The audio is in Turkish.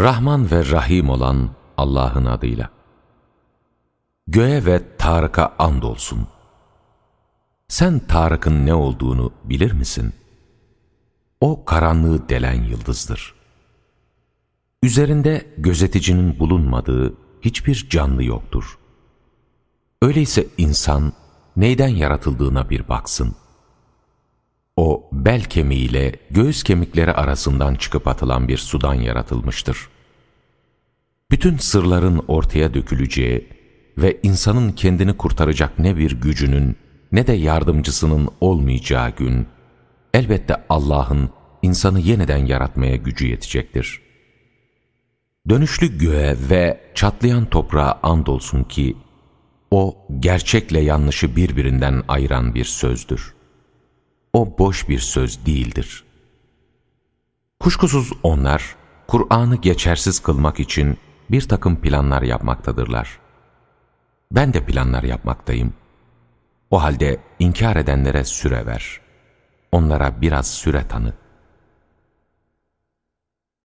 Rahman ve Rahim olan Allah'ın adıyla. Göğe ve Tarık'a andolsun. Sen Tarık'ın ne olduğunu bilir misin? O karanlığı delen yıldızdır. Üzerinde gözeticinin bulunmadığı hiçbir canlı yoktur. Öyleyse insan neyden yaratıldığına bir baksın. O bel kemiğiyle göğüs kemikleri arasından çıkıp atılan bir sudan yaratılmıştır. Bütün sırların ortaya döküleceği ve insanın kendini kurtaracak ne bir gücünün ne de yardımcısının olmayacağı gün, elbette Allah'ın insanı yeniden yaratmaya gücü yetecektir. Dönüşlü göğe ve çatlayan toprağa andolsun ki, o gerçekle yanlışı birbirinden ayıran bir sözdür. O boş bir söz değildir. Kuşkusuz onlar, Kur'an'ı geçersiz kılmak için bir takım planlar yapmaktadırlar. Ben de planlar yapmaktayım. O halde inkar edenlere süre ver. Onlara biraz süre tanı.